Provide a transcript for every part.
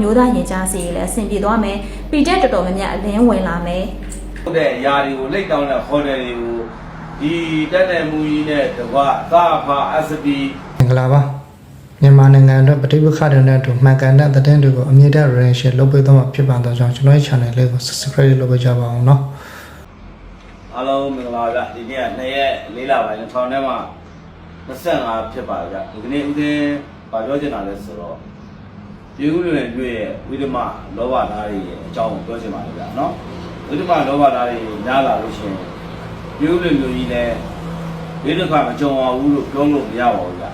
မျိုးသားရင်ကြားစီရေးလည်းအဆင်ပြေသွားမယ်ပီတက်တော်တော်များများအလင်းဝင်လာမယ် ဟုတ်တဲ့အရာတွေကိုလိတ်တောင်းတဲ့ဟိုတယ်တွေကိုဒီတက်တဲ့မူကြီးနဲ့တကွသာဖာ SP မင်္ဂလာပါမြန်မာနိုင်ငံအတွက်ပဋိပက္ခတွေနဲ့အတူမှန်ကန်တဲ့သတင်းတွေကိုအမြင့်တဲ့ reaction လုပ်ပေးတော့မှာဖြစ်ပါတော့ကြောင့်ကျွန်တော်ရဲ့ channel လေးကို subscribe လုပ်ပေးကြပါအောင်เนาะ အားလုံးမင်္ဂလာပါဒီနေ့က2ရက်4လပိုင်းနဲ့ထောင်ထဲမှာ25ဖြစ်ပါကြဒီကနေ့ဦးသိန်းဗာပြောချင်တာလဲဆိုတော့ ပြည်ဦးလွင်တွေ့ရဲ့ဝိဓမလောဘသားတွေရဲ့အကြောင်းကိုပြောချင်ပါတယ်ဗျာနော်ဝိဓမလောဘသားတွေများလာလို့ရှိရင်ပြည်ဦးလွင်မျိုးကြီးလည်းဒီတစ်ခါမကြုံအောင်ဘူးလို့ပြောလို့မရပါဘူးဗျာ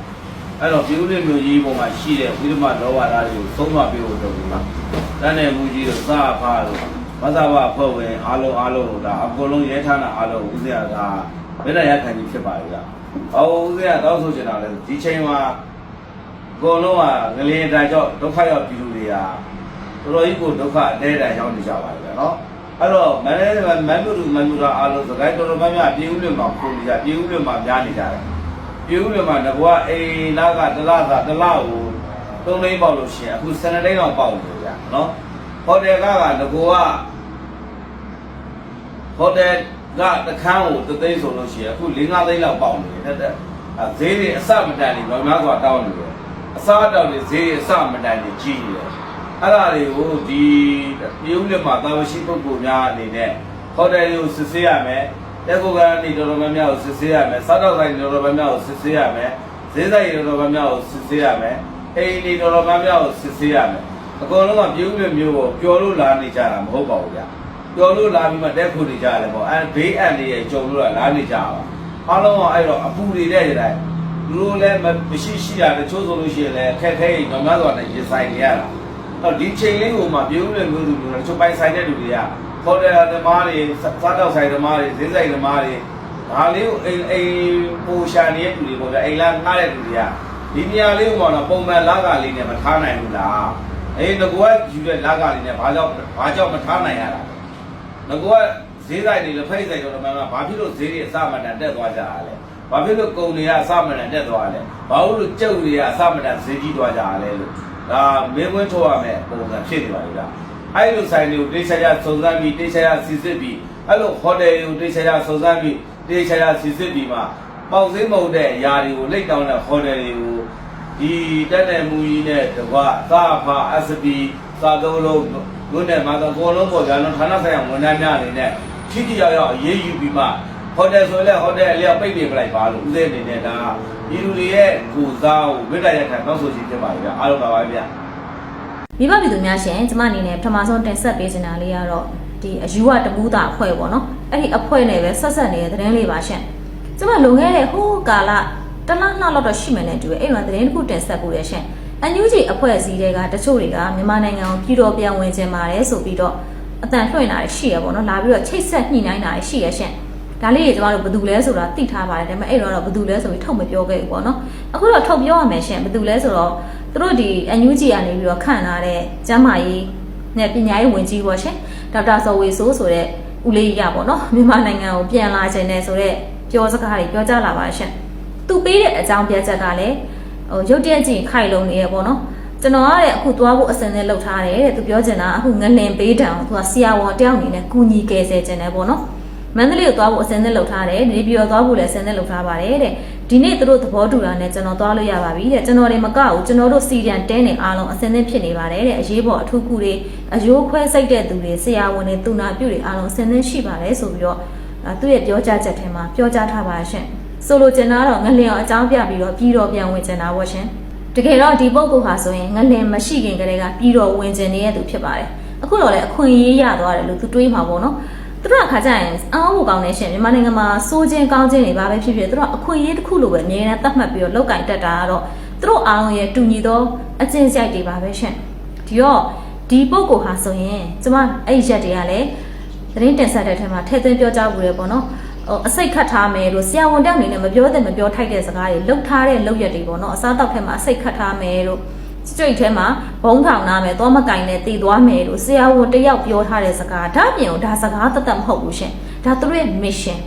အဲ့တော့ပြည်ဦးလွင်မျိုးကြီးပုံမှာရှိတဲ့ဝိဓမလောဘသားတွေကိုသုံးပါပေးဖို့တော့ဘူးလားတန်းတဲ့မူကြီးတို့စာဖားတို့မသဘာဖွဲ့ဝင်အားလုံးအားလုံးတို့ဒါအကုန်လုံးရဲဌာနအားလုံးဦးဇေယျကမျက်နှာရခံကြီးဖြစ်ပါလေဗျာ။အော်ဦးဇေယျတောင်းဆိုချင်တာလဲဒီချိန်မှာ အကုန်လုံးကငလျင်တိုင်ကြောင့်ဒုက္ခရောက်ပြည်သူတွေကတော်တော်ကြီးကိုဒုက္ခအတဲတိုင်ရောက်နေကြပါလေဗျာနော်။အဲ့တော့မန္တလေးကမန်မှုတူမန်မှုတာအားလုံးစကိုင်းတော်တော်များများပြည်ဦးလွင်မှာပုံနေကြပြည်ဦးလွင်မှာများနေကြတယ်။ပြည်ဦးလွင်မှာငကွာအိမ်လာကတလားကတလားကိုသုံးလိမ့်ပေါက်လို့ရှိရင်အခု7လိမ့်တော့ပေါက်နေကြနော်။ဟိုတယ်ကကငကွာဟိုတယ်ကတခန်းကိုတသိန်းဆိုလို့ရှိရင်အခု၄၅သိန်းလောက်ပေါက်နေတယ်တဲ့အဲဈေးတွေအစမတန်နေဘာများစွာတောင်းနေတယ် အစားတောင်းနေဈေးတွေအစမတန်နေကြီးနေတယ်အဲ့ဒါတွေကိုဒီပြည်ဦးလက်မှာတာဝန်ရှိပုဂ္ဂိုလ်များအနေနဲ့ဟိုတယ်ကိုစစ်ဆေးရမယ်တက်ကိုကနေတော်တော်များများကိုစစ်ဆေးရမယ်စားတော့ဆိုင်တော်တော်များများကိုစစ်ဆေးရမယ်ဈေးဆိုင်တော်တော်များများကိုစစ်ဆေးရမယ်အိမ်တွေတော်တော်များများကိုစစ်ဆေးရမယ်အကုန်လုံးကပြည်ဦးလက်မျိုးကိုပျော်လို့လာနေကြတာမဟုတ်ပါဘူးဗျာပြောလို့လာပြီးမှတက်ခုနေကြရတယ်ပေါ့အဲဘေးအပ်လေးရဲ့ကြုံလို့လာနေကြပါအားလုံးကအဲ့တော့အပူတွေတဲ့တိုင်း သူတို့လည်းမရှိရှိတာတချို့ဆိုလို့ရှိရင်လည်းခက်ခဲရင်တော့များစွာနဲ့ရင်ဆိုင်နေရတာအဲ့ဒီချိန်လေးကိုမှပြုံးနေမျိုးသူတွေတချို့ပိုင်ဆိုင်တဲ့လူတွေကဟိုတယ်သမားတွေစားတော့ဆိုင်သမားတွေဈေးဆိုင်သမားတွေဒါလေးကိုအိမ်အိမ်ပိုရှာနေတဲ့လူတွေပေါ့ဗျအိမ်လာငှားတဲ့လူတွေကဒီနေရာလေးကိုမှတော့ပုံမှန်လာကလေးနဲ့မထားနိုင်ဘူးလားအေးငကွာယူတဲ့လာကလေးနဲ့ဘာကြောင့်ဘာကြောင့်မထားနိုင်ရတာလဲငကောကဈေးဆိုင်တွေလက်ဖိတ်ဆိုင်တော်တော်များများဘာဖြစ်လို့ဈေးတွေအစမတန်တက်သွားကြတာလဲ ဘာဖြစ်လို့ကုန်တွေကအစမတန်တက်သွားလဲဘာလို့ကြုတ်တွေကအစမတန်ဈေးကြီးသွားကြတာလဲလို့ဒါမင်းဝင်းထုတ်ရမယ်ပုံစံဖြစ်နေပါလိမ့်လားအဲ့လိုဆိုင်တွေကိုတိတ်ချာချာစုံစမ်းပြီးတိတ်ချာချာစီစစ်ပြီးအဲ့လိုဟိုတယ်တွေကိုတိတ်ချာချာစုံစမ်းပြီးတိတ်ချာချာစီစစ်ပြီးမှပေါက်စင်းမဟုတ်တဲ့အရာတွေကိုလိတ်တောင်းတဲ့ဟိုတယ်တွေကိုဒီတက်တဲ့မူကြီးနဲ့တကွာသာဖာ SP သာသုံးလုံးဘုန်းနဲ့မှာတော့အကုန်လုံးပေါ်ကြတော့ဌာနဆိုင်ရာဝန်ထမ်းများအနေနဲ့ထိထိရောက်ရောက်အေးအေးယူပြီးမှ ဟိုတယ်ဆိုရင်လည်းဟိုတယ်အလျောက်ပိတ်နေပလိုက်ပါလို့ဦးသေးအနေနဲ့ဒါဒီလူတွေရဲ့ကိုစားကိုဝိတ္တရခံတောင်းဆိုခြင်းဖြစ်ပါလေဗျအားလုံးပါပါဗျမိဘပြည်သူများရှင်ကျမအနေနဲ့ပထမဆုံးတင်ဆက်ပေးချင်တာလေးကတော့ဒီအယူဝတပူးတာအဖွဲ့ပေါ့နော်အဲ့ဒီအဖွဲ့နဲ့ပဲဆက်ဆက်နေတဲ့သတင်းလေးပါရှင်ကျမလွန်ခဲ့တဲ့ဟိုးကာလတစ်လနှစ်လောက်တော့ရှိမှန်းနဲ့တူတယ်အဲ့မှာသတင်းတစ်ခုတင်ဆက်ပို့ရရှင်အန်ယူဂျီအဖွဲ့အစည်းတွေကတချို့တွေကမြန်မာနိုင်ငံကိုပြည်တော်ပြန်ဝင်ခြင်းပါတယ်ဆိုပြီးတော့အတန်လွှင့်တာရှိရပေါ့နော်လာပြီးတော့ချိတ်ဆက်ညှိနှိုင်းတာရှိရရှင် ဒါလေးတွေကျမတို့ဘယ်သူလဲဆိုတာသိထားပါတယ်ဒါပေမဲ့အဲ့တော့တော့ဘယ်သူလဲဆိုပြီးထုတ်မပြောခဲ့ဘူးပေါ့နော်အခုတော့ထုတ်ပြောရမယ်ရှင်ဘယ်သူလဲဆိုတော့သူတို့ဒီအန်ယူဂျီကနေပြီးတော့ခန့်လာတဲ့ကျမ်းမာရေးနဲ့ပညာရေးဝန်ကြီးပေါ့ရှင်ဒေါက်တာဇော်ဝေဆိုးဆိုတဲ့ဦးလေးရပေါ့နော်မြန်မာနိုင်ငံကိုပြန်လာခြင်းနဲ့ဆိုတဲ့ပြောစကားတွေပြောကြလာပါရှင်သူပေးတဲ့အကြောင်းပြချက်ကလည်းဟိုရုတ်တရက်ကြည့်ခိုင်လုံနေရပေါ့နော်ကျွန်တော်ကလည်းအခုသွားဖို့အစင်နဲ့လှုပ်ထားတယ်တဲ့သူပြောချင်တာအခုငလင်ပေးတံသူကဆရာဝန်တယောက်အနေနဲ့ကူညီကယ်ဆယ်ခြင်းတယ်ပေါ့နော် မန္တလေးကိုသွားဖို့အစင်နဲ့လှုပ်ထားတယ်နေပြည်တော်သွားဖို့လည်းအစင်နဲ့လှုပ်ထားပါတယ်တဲ့ဒီနေ့သူတို့သဘောတူတာနဲ့ကျွန်တော်သွားလို့ရပါပြီတဲ့ကျွန်တော်တွေမကဘူးကျွန်တော်တို့စီရန်တဲနေအားလုံးအစင်နဲ့ဖြစ်နေပါတယ်တဲ့အရေးပေါ်အထူးကူတွေအယိုးခွဲစိတ်တဲ့သူတွေဆရာဝန်တွေသူနာပြုတွေအားလုံးအစင်နဲ့ရှိပါတယ်ဆိုပြီးတော့အဲသူ့ရဲ့ပြောကြားချက်ထဲမှာပြောကြားထားပါရှင်ဆိုလိုချင်တာတော့ငလင်အောင်အကြောင်းပြပြီးတော့ပြီးတော့ပြန်ဝင်ချင်တာပေါ့ရှင်တကယ်တော့ဒီပုဂ္ဂိုလ်ဟာဆိုရင်ငလင်မရှိခင်ကတည်းကပြီးတော့ဝင်ကျင်နေတဲ့သူဖြစ်ပါတယ်အခုတော့လည်းအခွင့်အရေးရသွားတယ်လို့သူတွေးမှာပေါ့နော် သူတို့ကခါကြရင်အောင်းဖို့ကောင်းနေရှင်မြန်မာနိုင်ငံမှာစိုးခြင်းကောင်းခြင်းတွေဘာပဲဖြစ်ဖြစ်သူတို့ကအခွင့်အရေးတစ်ခုလိုပဲအမြဲတမ်းသတ်မှတ်ပြီးတော့လောက်ကင်တက်တာကတော့သူတို့အားလုံးရဲ့တူညီသောအကျင့်စိုက်တွေပါပဲရှင်ဒီတော့ဒီပုဂ္ဂိုလ်ဟာဆိုရင်ကျမအဲ့ဒီရက်တွေကလည်းသတင်းတင်ဆက်တဲ့ထဲမှာထည့်သွင်းပြောကြားမှုရပေါ့နော်ဟိုအစိတ်ခတ်ထားမယ်လို့ဆရာဝန်တောက်အနေနဲ့မပြောတဲ့မပြောထိုက်တဲ့စကားတွေလှုပ်ထားတဲ့လှုပ်ရက်တွေပေါ့နော်အစားတောက်ထဲမှာအစိတ်ခတ်ထားမယ်လို့ ကြွိတ်ထဲမှာဘုံထောင်နာမယ်သွားမကင်နဲ့တည်သွားမယ်လို့ဆရာဝန်တယောက်ပြောထားတဲ့စကားဒါအပြင်ကိုဒါစကားတသက်မဟုတ်ဘူးရှင်ဒါသူတို့ရဲ့ mission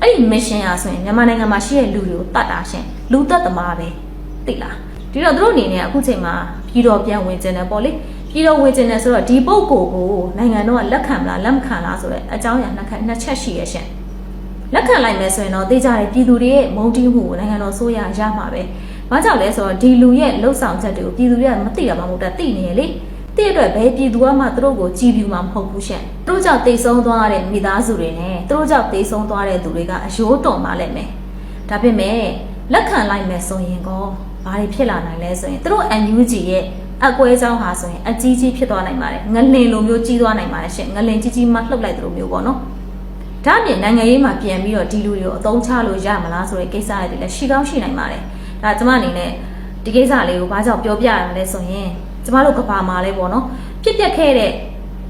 အဲ့ဒီ mission อ่ะဆိုရင်မြန်မာနိုင်ငံမှာရှိတဲ့လူတွေကိုတတ်တာရှင်လူတတ်သမားပဲသိလားဒီတော့သူတို့အနေနဲ့အခုချိန်မှာပြည်တော်ပြန်ဝင်ကျင်တယ်ပေါ့လေပြည်တော်ဝင်ကျင်တယ်ဆိုတော့ဒီပုဂ္ဂိုလ်ကိုနိုင်ငံတော်ကလက်ခံမလားလက်မခံလားဆိုတဲ့အကြောင်းအရာနှစ်ခါနှစ်ချက်ရှိရရှင်လက်ခံလိုက်မယ်ဆိုရင်တော့သိကြတယ်ပြည်သူတွေရဲ့မုန်းတီးမှုကိုနိုင်ငံတော်ဆိုရရမှာပဲ ဘာကြောင့်လဲဆိုတော့ဒီလူရဲ့လှုပ်ဆောင်ချက်တွေကိုပြည်သူတွေကမသိတာမှမဟုတ်တာသိနေရလေတည့်အတွက်ဘယ်ပြည်သူကမှသူတို့ကိုကြည်ပြူမှာမဟုတ်ဘူးရှင်သူတို့ကြောင့်တိတ်ဆုံးသွားတဲ့မိသားစုတွေနဲ့သူတို့ကြောင့်တိတ်ဆုံးသွားတဲ့သူတွေကအယိုးတော်မှလည်းမယ်ဒါပေမဲ့လက်ခံလိုက်မယ်ဆိုရင်ကောဘာတွေဖြစ်လာနိုင်လဲဆိုရင်သူတို့ NUG ရဲ့အကွဲเจ้าဟာဆိုရင်အကြီးကြီးဖြစ်သွားနိုင်ပါတယ်ငလင်လိုမျိုးကြီးသွားနိုင်ပါတယ်ရှင်ငလင်ကြီးကြီးမှလှုပ်လိုက်သလိုမျိုးပေါ့နော်ဒါအပြင်နိုင်ငံရေးမှာပြန်ပြီးတော့ဒီလူတွေကိုအသုံးချလို့ရမလားဆိုတဲ့ကိစ္စတွေလည်းရှိကောင်းရှိနိုင်ပါတယ် ဒါကျမအနေနဲ့ဒီကိစ္စလေးကိုဘာကြောင့်ပြောပြရလဲဆိုရင်ကျမတို့ကဘာမှာလဲပေါ့နော်ဖြစ်ပျက်ခဲ့တဲ့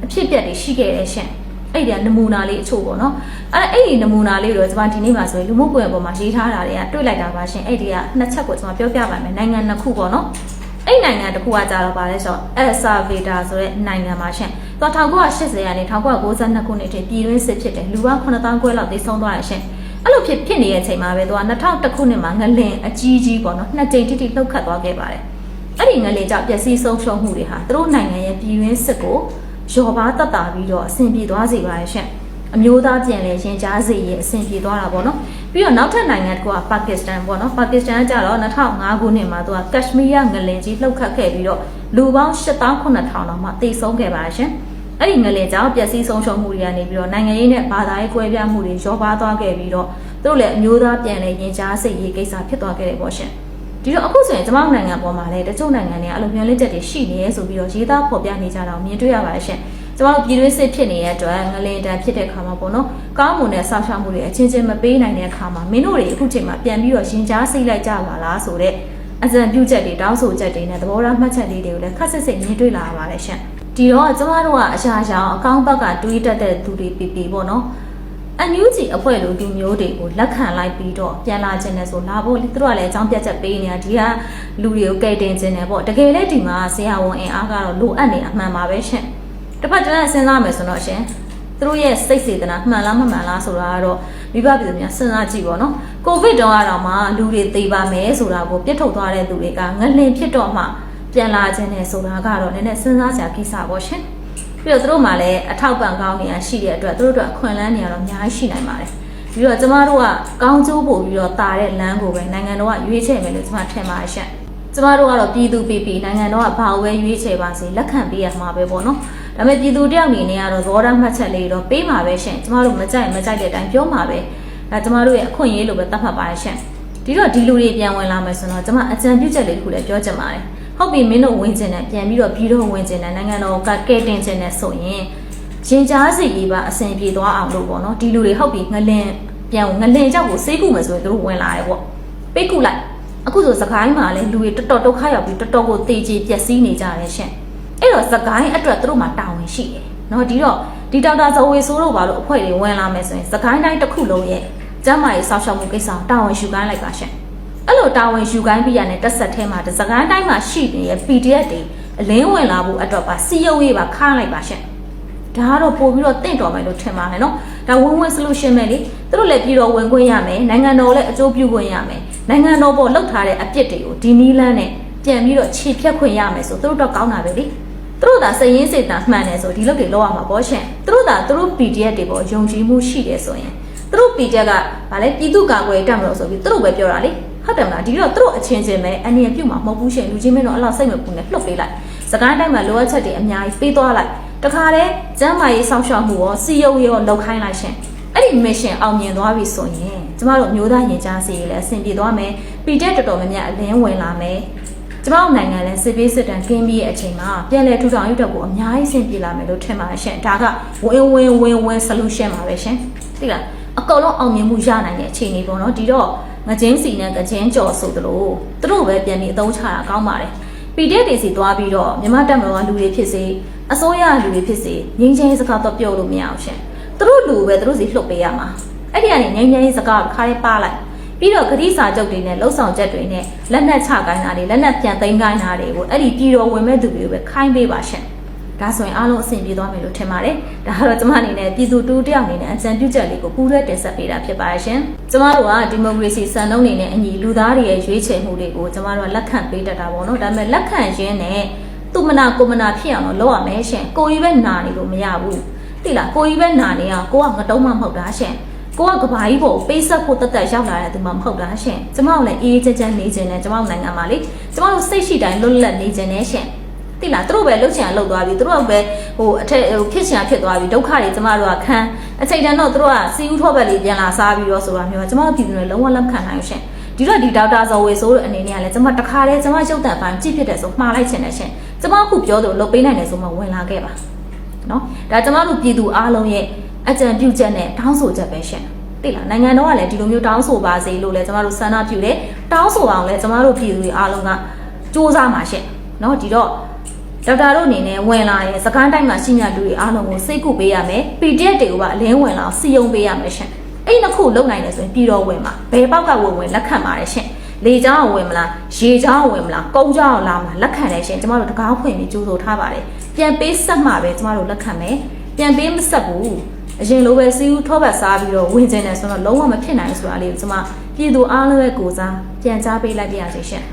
အဖြစ်ပျက်တွေရှိခဲ့တဲ့ရှင်အဲ့ဒီကနမူနာလေးအချို့ပေါ့နော်အဲ့အဲ့ဒီနမူနာလေးတွေတော့ကျွန်မဒီနေ့မှာဆိုရင်လူမှုကွန်ရက်ပေါ်မှာရေးထားတာတွေကတွေ့လိုက်တာပါရှင်အဲ့ဒီကနှစ်ချက်ကိုကျွန်မပြောပြပါမယ်နိုင်ငံနှစ်ခုပေါ့နော်အဲ့နိုင်ငံတစ်ခုကကြာတော့ပါလဲဆိုတော့ El Salvador ဆိုတဲ့နိုင်ငံမှာရှင်သူ1980ရာနေ1992ခုနှစ်ထိပြည်တွင်းစစ်ဖြစ်တယ်လူပေါင်း9000ခွဲလောက်သေဆုံးသွားတယ်ရှင် အဲ့လိုဖြစ်ဖြစ်နေတဲ့အချိန်မှာပဲသူက2001ခုနှစ်မှာငလင်အကြီးကြီးပေါ့နော်နှစ်ကြိမ်တိတိလှုပ်ခတ်သွားခဲ့ပါတယ်အဲ့ဒီငလင်ကြောင့်ပျက်စီးဆုံးရှုံးမှုတွေဟာသူတို့နိုင်ငံရဲ့ပြည်တွင်းစစ်ကိုရောပါတက်တာပြီးတော့အဆင်ပြေသွားစေပါရဲ့ရှင်အမျိုးသားပြန်လဲရင်ကြားစေရအဆင်ပြေသွားတာပေါ့နော်ပြီးတော့နောက်ထပ်နိုင်ငံတစ်ခုကပါကစ္စတန်ပေါ့နော်ပါကစ္စတန်ကကြတော့2005ခုနှစ်မှာသူကကက်ရှမီးယားငလင်ကြီးလှုပ်ခတ်ခဲ့ပြီးတော့လူပေါင်း8900တောင်မှတိတ်ဆုံးခဲ့ပါရှင် အဲ့ဒီငလင်ကြောင့်ပျက်စီးဆုံးရှုံးမှုတွေကနေပြီးတော့နိုင်ငံရေးနဲ့ဘာသာရေးကွဲပြားမှုတွေရောပါသွားခဲ့ပြီးတော့သူတို့လည်းအမျိုးသားပြန်လဲရင်ကြားစိတ်ရေးကိစ္စဖြစ်သွားခဲ့တယ်ပေါ့ရှင်ဒီတော့အခုဆိုရင်ကျမတို့နိုင်ငံပေါ်မှာလည်းတချို့နိုင်ငံတွေအဲ့လိုမျှော်လင့်ချက်တွေရှိနေရဲဆိုပြီးတော့ရေးသားဖော်ပြနေကြတာကိုမြင်တွေ့ရပါတယ်ရှင်ကျမတို့ပြည်တွင်းစစ်ဖြစ်နေတဲ့အတွက်ငလင်တန်ဖြစ်တဲ့ခါမှာပေါ့နော်ကောင်းမွန်တဲ့ဆောက်ရှောက်မှုတွေအချင်းချင်းမပေးနိုင်တဲ့ခါမှာမင်းတို့တွေအခုချိန်မှာပြန်ပြီးတော့ရင်ကြားစိတ်လိုက်ကြပါလားဆိုတဲ့အကြံပြုချက်တွေတောင်းဆိုချက်တွေနဲ့သဘောထားမှတ်ချက်လေးတွေကိုလည်းခက်စစ်စစ်မြင်တွေ့လာရပါတယ်ရှင် ဒီတော့ကျမတို့ကအရာရာအကောင့်ဘက်ကတွေးတက်တဲ့သူတွေပြပြပေါ့နော်အန်ယူဂျီအဖွဲ့လိုဒီမျိုးတွေကိုလက်ခံလိုက်ပြီးတော့ပြန်လာခြင်းနဲ့ဆိုလာဖို့သူတို့ကလည်းအကြောင်းပြချက်ပေးနေတာဒီကလူတွေကိုကဲတင်ခြင်းနဲ့ပေါ့တကယ်လည်းဒီမှာဆရာဝန်အင်အားကတော့လိုအပ်နေအမှန်ပါပဲရှင်တစ်ဖက်တစ်ဖက်စဉ်းစားမယ်ဆိုတော့ရှင်သူတို့ရဲ့စိတ်စေတနာမှန်လားမမှန်လားဆိုတာကတော့မိဘပြည်သူများစဉ်းစားကြည့်ပါတော့ကိုဗစ်တော့ကတော့မှလူတွေသေပါမယ်ဆိုတာကိုပြစ်ထုတ်သွားတဲ့သူတွေကငလင်ဖြစ်တော့မှ ပြန်လာခြင်းနဲ့ဆိုတာကတော့နည်းနည်းစဉ်းစားစရာကိစ္စပေါ့ရှင်ပြီးတော့သူတို့မှလည်းအထောက်ပံ့ကောင်းနေရရှိတဲ့အတွက်သူတို့အတွက်အခွင့်အလမ်းတွေကတော့အများကြီးရှိနိုင်ပါတယ်ပြီးတော့ကျမတို့ကကောင်းကျိုးပို့ပြီးတော့တာတဲ့လမ်းကိုပဲနိုင်ငံတော်ကရွေးချယ်မယ်လို့ကျမထင်ပါတယ်ရှင်ကျမတို့ကတော့ပြည်သူပြည်ပြည်နိုင်ငံတော်ကဘာဝဲရွေးချယ်ပါစေလက်ခံပေးရမှာပဲပေါ့နော်ဒါပေမဲ့ပြည်သူတယောက်အနေနဲ့ကတော့သဘောထားမှတ်ချက်လေးတော့ပေးမှာပဲရှင်ကျမတို့မကြိုက်မကြိုက်တဲ့အတိုင်းပြောမှာပဲဒါကျမတို့ရဲ့အခွင့်အရေးလိုပဲသတ်မှတ်ပါတယ်ရှင်ဒီတော့ဒီလူတွေပြန်ဝင်လာမယ်ဆိုတော့ကျမအကြံပြုချက်လေးတစ်ခုလည်းပြောချင်ပါတယ် ဟုတ်ပြီမင်းတို့ဝင်ကျင်တယ်ပြန်ပြီးတော့ပြီးတော့ဝင်ကျင်တယ်နိုင်ငံတော်ကကဲတင်ကျင်တယ်ဆိုရင်ရင်ကြားစီကြီးပါအဆင်ပြေသွားအောင်လို့ပေါ့နော်ဒီလူတွေဟုတ်ပြီငလင်ပြန်ငလင်ကြောက်ကိုစေးကူမယ်ဆိုရင်တို့ဝင်လာတယ်ပေါ့ပိတ်ကူလိုက်အခုဆိုစကိုင်းမှာလည်းလူတွေတော်တော်ဒုက္ခရောက်ပြီးတော်တော်ကိုတေချေပျက်စီးနေကြတယ်ရှင်အဲ့တော့စကိုင်းအတွက်သူတို့မှာတာဝန်ရှိတယ်နော်ဒီတော့ဒီဒေါက်တာဇော်ဝေဆိုးတို့ဘာလို့အဖွဲ့တွေဝင်လာမယ်ဆိုရင်စကိုင်းတိုင်းတစ်ခုလုံးရဲ့ကျမ်းမာရေးဆောက်ရှောက်မှုကိစ္စတာဝန်ယူကိုင်းလိုက်ပါရှင် အဲ့လိုတာဝန်ယူကိုင်းပြရတဲ့တက်ဆက်ထဲမှာဒီစကိုင်းတိုင်းမှာရှိနေတဲ့ PDF တွေအလင်းဝင်လာဖို့အတွက်ပါစီယုံရေးပါခါလိုက်ပါရှင်ဒါကတော့ပို့ပြီးတော့တင့်တော်မယ်လို့ထင်ပါတယ်နော်ဒါဝင်းဝင်း solution ပဲလေသူတို့လည်းပြည်တော်ဝင်ခွင့်ရမယ်နိုင်ငံတော်လည်းအကျိုးပြုခွင့်ရမယ်နိုင်ငံတော်ပေါ်လှုပ်ထားတဲ့အပြစ်တွေကိုဒီနီးလန်းနဲ့ပြန်ပြီးတော့ခြေဖြတ်ခွင့်ရမယ်ဆိုသူတို့တော့ကောင်းတာပဲလေသူတို့သာစည်ရင်းစေတံမှန်တယ်ဆိုဒီလုပ်တွေလောက်ရမှာပေါ့ရှင်သူတို့သာသူတို့ PDF တွေပေါ်ယုံကြည်မှုရှိတယ်ဆိုရင်သူတို့ PDF ကဗာလဲပြည်သူ့ကာကွယ်တပ်မလို့ဆိုပြီးသူတို့ပဲပြောတာလေ ဟုတ်တယ်မလားဒီတော့သူတို့အချင်းချင်းပဲအနည်းပြုတ်မှာမဟုတ်ဘူးရှင်လူချင်းမင်းတို့အဲ့လောက်စိတ်မပူနဲ့လှုပ်ပေးလိုက်စကိုင်းတိုင်းမှာလိုအပ်ချက်တွေအများကြီးပေးသွားလိုက်တခါတည်းကျမ်းမာရေးစောင့်ရှောက်မှုရောစီယုံရောလောက်ခိုင်းလိုက်ရှင်အဲ့ဒီ mission အောင်မြင်သွားပြီဆိုရင်ကျမတို့မျိုးသားရင်ကြားစီရေးလည်းအဆင်ပြေသွားမယ်ပီတက်တော်တော်များများအလင်းဝင်လာမယ်ကျမတို့နိုင်ငံလည်းစစ်ပေးစစ်တမ်းကင်းပြီးရဲ့အချိန်မှာပြန်လည်ထူထောင်ရုပ်တက်ကိုအများကြီးဆင်ပြေလာမယ်လို့ထင်ပါတယ်ရှင်ဒါကဝင်းဝင်းဝင်းဝင်း solution ပါပဲရှင်သိလားအကုန်လုံးအောင်မြင်မှုရနိုင်တဲ့အခြေအနေပေါ့နော်ဒီတော့ ငချင်းစီနဲ့ကချင်းကြော်ဆိုသလိုသူတို့ပဲပြန်ပြီးအသုံးချတာကောင်းပါတယ်ပီတက်တွေစီသွားပြီးတော့မြမတက်မတော်ကလူတွေဖြစ်စေအစိုးရလူတွေဖြစ်စေငင်းချင်းစကားတော့ပြောလို့မရအောင်ရှင်သူတို့လူပဲသူတို့စီလှုပ်ပေးရမှာအဲ့ဒီကနေငင်းချင်းစကားကိုခါရဲပါလိုက်ပြီးတော့ဂတိစာချုပ်တွေနဲ့လှုပ်ဆောင်ချက်တွေနဲ့လက်နက်ချခိုင်းတာတွေလက်နက်ပြန်သိမ်းခိုင်းတာတွေကိုအဲ့ဒီပြည်တော်ဝင်မဲ့သူတွေကိုပဲခိုင်းပေးပါရှင် ဒါဆိုရင်အားလုံးအဆင်ပြေသွားမယ်လို့ထင်ပါတယ်။ဒါကတော့ကျမအနေနဲ့ပြည်သူတူတယောက်အနေနဲ့အကြံပြုချက်လေးကိုပူးရဲတင်ဆက်ပေးတာဖြစ်ပါရှင်။ကျမတို့ကဒီမိုကရေစီစံနှုန်းတွေနဲ့အညီလူသားတွေရဲ့ရွေးချယ်မှုတွေကိုကျမတို့ကလက်ခံပေးတတ်တာပေါ့နော်။ဒါပေမဲ့လက်ခံရင်းနဲ့သူသူမနာကိုမနာဖြစ်အောင်တော့လုပ်ရမယ်ရှင်ကိုကြီးပဲနာနေလို့မရဘူးသိလားကိုကြီးပဲနာနေအောင်ကိုကငတုံးမှမဟုတ်တာရှင်ကိုကကဘာကြီးပေါ်ပေးဆက်ဖို့တက်တက်ရောက်လာတဲ့သူမှမဟုတ်တာရှင်ကျမတို့လည်းအေးအေးချမ်းချမ်းနေခြင်းနဲ့ကျမတို့နိုင်ငံမှာလေကျမတို့စိတ်ရှိတိုင်းလွတ်လပ်နေခြင်းနဲ့ရှင် သိလားသူတို့ပဲလှုပ်ချင်လှုပ်သွားပြီသူတို့ပဲဟိုအထက်ဟိုဖြစ်ချင်ဖြစ်သွားပြီဒုက္ခတွေကျမတို့ကခံအချိန်တန်တော့သူတို့ကစီဦးထောဘက်လေးပြန်လာစားပြီးတော့ဆိုတာမျိုးကကျမတို့ပြည်သူတွေလုံးဝလက်ခံနိုင်ရှင်ဒီတော့ဒီဒေါက်တာဇော်ဝေဆိုးတို့အနေနဲ့ကလည်းကျမတခါတည်းကျမရုပ်တံပိုင်းကြည့်ဖြစ်တယ်ဆိုမှားလိုက်ချင်တယ်ရှင်ကျမအခုပြောလို့လုပ်ပေးနိုင်တယ်ဆိုမှဝင်လာခဲ့ပါနော်ဒါကျမတို့ပြည်သူအားလုံးရဲ့အကြံပြုချက်နဲ့တောင်းဆိုချက်ပဲရှင်သိလားနိုင်ငံတော်ကလည်းဒီလိုမျိုးတောင်းဆိုပါစေလို့လည်းကျမတို့ဆန္ဒပြုတယ်တောင်းဆိုအောင်လည်းကျမတို့ပြည်သူတွေအားလုံးကစူးစမ်းပါရှင်နော်ဒီတော့ ဒေါက်တာတို့အနေနဲ့ဝင်လာရင်စကိုင်းတိုင်းမှာရှိမြလူတွေအားလုံးကိုစိတ်ကူပေးရမယ် PDF တွေကိုပါအလင်းဝင်လာအောင်စီယုံပေးရမယ်ရှင်အဲ့နှစ်ခုလုံနိုင်တယ်ဆိုရင်ပြည်တော်ဝင်မှာဘယ်ပေါက်ကဝင်ဝင်လက်ခံပါတယ်ရှင်လေချောင်းဝင်မလားရေချောင်းဝင်မလားကုန်းချောင်းလာမလားလက်ခံတယ်ရှင်ကျမတို့တကားဖွင့်ပြီးကြိုးဆိုထားပါတယ်ပြန်ပေးဆက်မှာပဲကျမတို့လက်ခံမယ်ပြန်ပေးမဆက်ဘူးအရင်လိုပဲစီးဦးထောပတ်စားပြီးတော့ဝင်ကျင်တယ်ဆိုတော့လုံးဝမဖြစ်နိုင်ဘူးဆိုတာလေးကိုကျမပြည်သူအားလုံးရဲ့ကိုစားပြန်ကြားပေးလိုက်ပြရစီရှင်